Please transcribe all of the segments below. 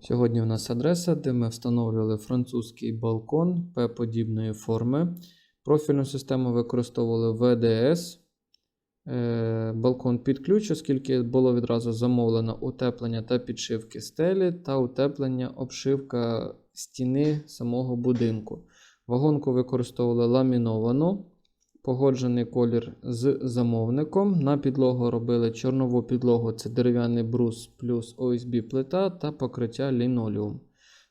Сьогодні у нас адреса, де ми встановлювали французький балкон П-подібної форми. Профільну систему використовували VDS. Е, Балкон під ключ, оскільки було відразу замовлено утеплення та підшивки стелі та утеплення обшивка стіни самого будинку. Вагонку використовували ламіновану, погоджений колір з замовником. На підлогу робили чорнову підлогу, це дерев'яний брус плюс OSB плита та покриття лінолеум.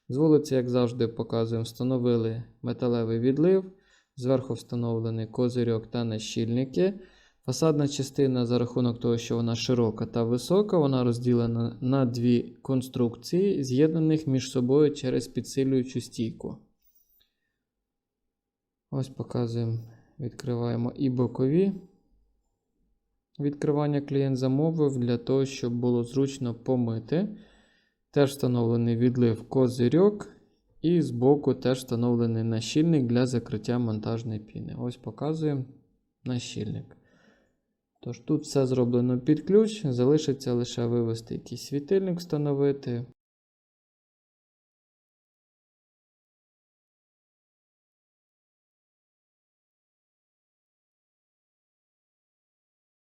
З вулиці, як завжди, показуємо, встановили металевий відлив, зверху встановлений козирьок та нащільники. Фасадна частина за рахунок того, що вона широка та висока, вона розділена на дві конструкції, з'єднаних між собою через підсилюючу стійку. Ось показуємо, відкриваємо і бокові. Відкривання клієнт замовив для того, щоб було зручно помити. Теж встановлений відлив козирьок. І збоку теж встановлений нащільник для закриття монтажної піни. Ось показуємо нащільник. Тож тут все зроблено під ключ, залишиться лише вивести якийсь світильник, встановити,